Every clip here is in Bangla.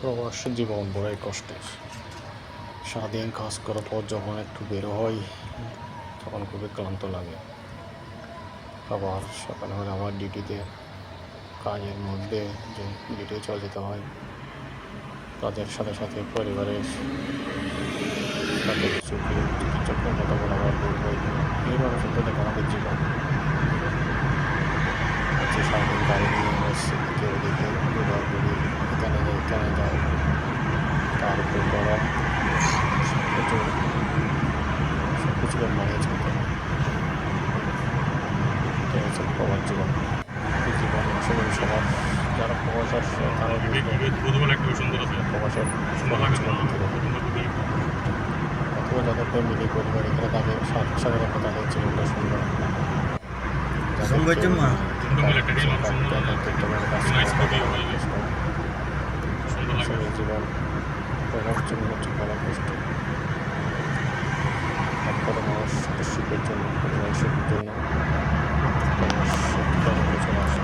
প্রবাস জীবন বড়াই কষ্টের। সারাদিন কাজ করার পর যখন একটু বের হয় তখন খুবই ক্লান্ত লাগে। আবার সকালে হলে আবার ডিউটিতে কাজের মধ্যে যে ডিউটি চলে যেতে হয়, কাজের সাথে সাথে পরিবারের সাথে কিছু কথা বলা আবার বের হয় এইভাবে চলতে থাকে আমাদের জীবন। হচ্ছে সারাদিন গাড়ি নিয়ে ঘোরা ঘুরি এখানে এখানে যাই তার উপর গরম সব কিছু সব কিছুকে মানিয়ে চলতে হয় এটাই হচ্ছে প্রবাস জীবন জীবন আসলে সবার যারা প্রবাস আসছে তারা প্রবাসের প্রবাস। অথবা যাদের ফ্যামিলি পরিবার এখানে তাদের সাথে রাখা তাদের জীবনটা সুন্দর। জীবন প্রভাব জীবন হচ্ছে বলা কষ্ট একবারে মানুষ সাথে সুখের জন্য পরিবারের সুখের জন্য মানুষ সত্যিকারের পেছনে আসে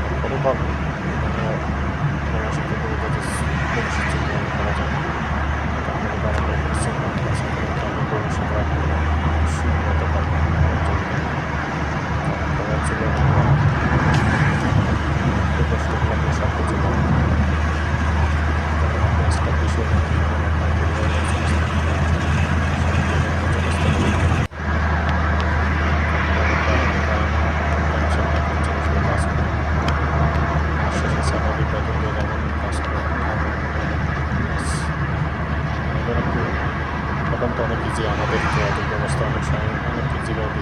তারপরে ভাবো মানে তোমার সাথে করে যদি ভবিষ্যৎ চিন্তা করা যায় তাহলে বাবা পরিশ্রম করতে পারছে তাহলে ভবিষ্যতে সুখ হতে পারবে তোমার জীবন একটু কষ্ট লাগলে সব কিছু পাবে কাজটা ভীষণ আপনার পরিবারের সমস্ত স্বাভাবিক বেতন দিয়ে যেমন কাজ করে এখন তো অনেক ইজি আমাদের যোগাযোগ ব্যবস্থা অনেক সময় অনেক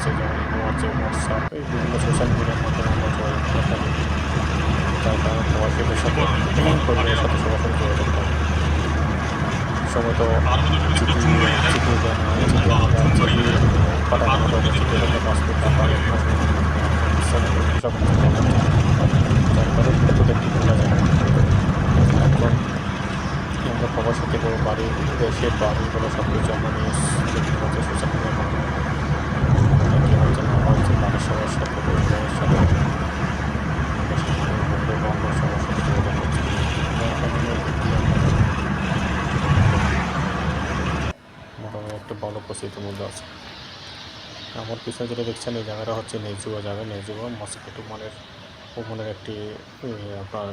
ইজি করে দিয়েছে যেমন হোয়াটসঅ্যাপ হোয়াটসঅ্যাপ এই বিভিন্ন সোশ্যাল মিডিয়ার মাধ্যমে আমরা যোগাযোগ করে থাকি তার কারণে প্রবাসীদের সাথে পরিবারের সাথে সরাসরি যোগাযোগ করে সময় তো চিঠি চিঠি দেয় না চিঠি আমরা চিঠি পাঠানোর মতো চিঠি হতে পাসপোর্ট টাকা সব সব কিছু করা যায়। যার কারণে ক্ষেত্রে একটু ভোলা যায় এখন আমরা প্রবাসী থেকে বাড়ি দেশের বাড়িগুলো সব কিছু আমরা নিয়ে দেখতে পাচ্ছি সোশ্যাল মিডিয়ার মাধ্যমে কী হচ্ছে না হচ্ছে বাড়ির সবার সাথে পরিবারের সাথে বন্ধু বান্ধব সবার সাথে যোগাযোগ করছি মোটামুটি একটা ভালো মধ্যে আছে। আমার পিছনে যেটা দেখছেন, এই জায়গাটা হচ্ছে নেজুয়া জায়গা। নেজুয়া মস্কিটো মানের ওখানের একটি আপনার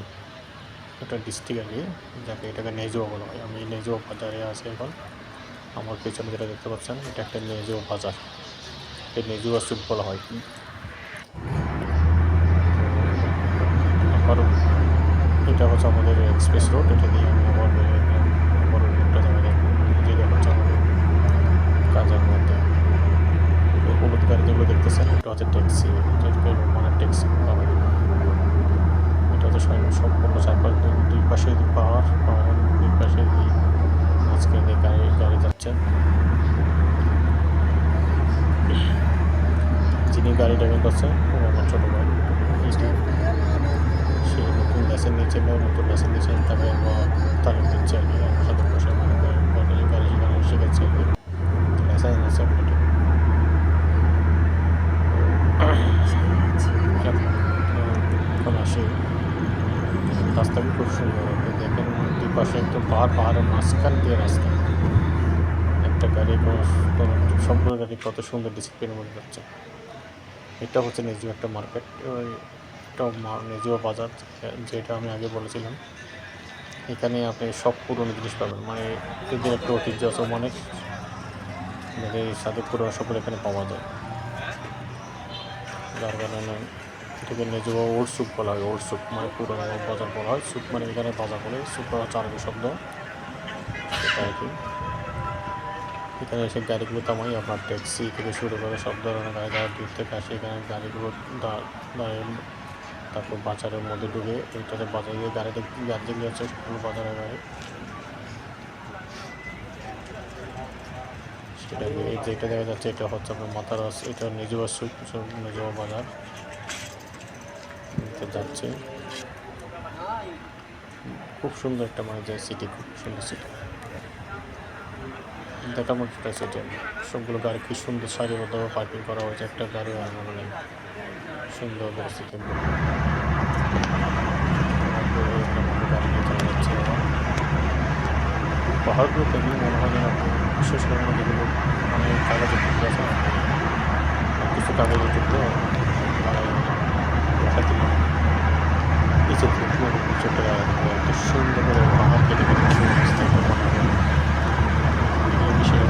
একটা ডিস্ট্রিক্ট আর কি, যাকে এটাকে নেজুয়া বলা হয়। আমি নেজুয়া বাজারে আছি এখন। আমার পেছনে যেটা দেখতে পাচ্ছেন, এটা একটা নেজুয়া বাজার। এই নেজুয়া সুপ বলা হয়। এটা হচ্ছে আমাদের এক্সপ্রেস রোড এটা দিয়ে আমি আবার অন্য একটা জায়গায় যাব যেটা হচ্ছে আমাদের কাজের মধ্যে এই হলুদ গাড়ি যেগুলো দেখতেছেন এটা হচ্ছে ট্যাক্সি মানে ট্যাক্সি হয় এটা হচ্ছে সম- সম্পূর্ণ চারপাশ দুই পাশে দুই পাহাড়, পাহাড়ের দুই পাশে দুই দিয়ে গাড়ি গাড়ি যাচ্ছে। যিনি গাড়ি ড্রাইভিং করছে আমার ছোটো ভাই। সে নতুন গ্যাসের নিচে বা নতুন গ্যাসের নিচে তাকে তালিম দিচ্ছে আর কি সাথে বসে মানে গাড়ি গাড়ি শেখাচ্ছে আর কি। লাইসেন্স আছে এখন আসি রাস্তাটি খুব সুন্দর দেখেন দুই পাশে একদম পাহাড় পাহাড়ের মাঝখান দিয়ে রাস্তা একটা গাড়ি সম্পূর্ণ গাড়ি কত সুন্দর ডিসিপ্লিনের মধ্যে যাচ্ছে এটা হচ্ছে নিজেও একটা মার্কেট একটা নিজেও বাজার যেটা আমি আগে বলেছিলাম এখানে আপনি সব পুরনো জিনিস পাবেন মানে এদের একটা ঐতিহ্য আছে মানে মানে সাথে পুরনো সকল এখানে পাওয়া যায় যার কারণে এটাকে নিজেও ওল্ড সুপ বলা হয় ওল্ড সুপ মানে পুরনো বাজার বলা হয় সুপ মানে এখানে বাজার বলে সুপ হচ্ছে আরবি শব্দ। সেটা আর কি। এখানে এসে গাড়িগুলো থামাই, আপনার ট্যাক্সি থেকে শুরু করে সব ধরনের গাড়ি যারা দূর থেকে আসে, এখানে গাড়িগুলো দাঁড়িয়ে, তারপর বাজারের মধ্যে ঢুকে, এইটাতে বাজারে গিয়ে গাড়িটা গাড়ি যেগুলো আছে বাজারের গাড়ি সেটাকে এই যেটা দেখা যাচ্ছে, এটা হচ্ছে আপনার মাথারাস, এটা নিজেও সুপ বাজার। যাচ্ছে। খুব সুন্দর একটা মানে যে সিটি খুব সুন্দর সিটি দেখা মতো একটা সিটি সবগুলো গাড়ি কি সুন্দর সারিবদ্ধভাবে পার্কিং করা হয়েছে, একটা গাড়ি আর মানে সুন্দর পরিস্থিতি পাহাড়গুলোতে দেখলে মনে হয় যেন বিশেষ করে যেগুলো মানে কাগজের টুকরো আছে না কিছু কাগজের টুকরো মানে দেখা দিল নিচে চোখে এত সুন্দর করে পাহাড় কেটে কেটে বিস্তারিত বানানো এই বিষয়ে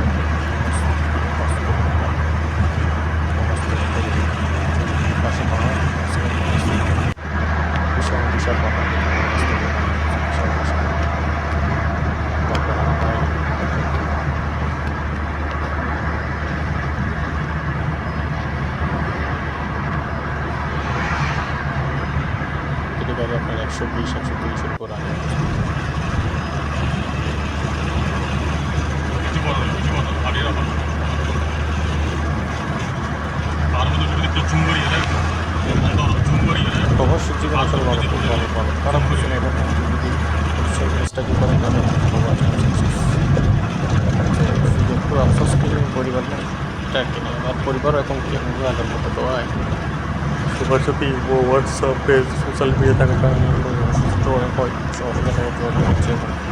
পাশে পাহাড় বিশাল বিশাল পাহাড় বিশাল বিশাল তারপর আমরা পারে আপনার একশো বিশ একশো তিরিশের উপর আগে কিছু বলো না, কিছু বলো না, হারিয়ে রাখো। তার মধ্যে যদি একটু চুম্বড়ি এলাই তো, একদম চুম্বড়ি এলাই। অবশ্যই জীবন আসলে ভালো কিছু নেই এবং আপনি যদি সেই চেষ্টাকে করেন তাহলে ভালো। আছে শুধু একটু আফসোস করি পরিবার নেই আর পরিবারও এখন কি হবে আগের মতো তো হয় সবার সাথেই হোয়াটসঅ্যাপ সোশ্যাল মিডিয়া থাকার কারণে অসুস্থ হয় অসুবিধা হচ্ছে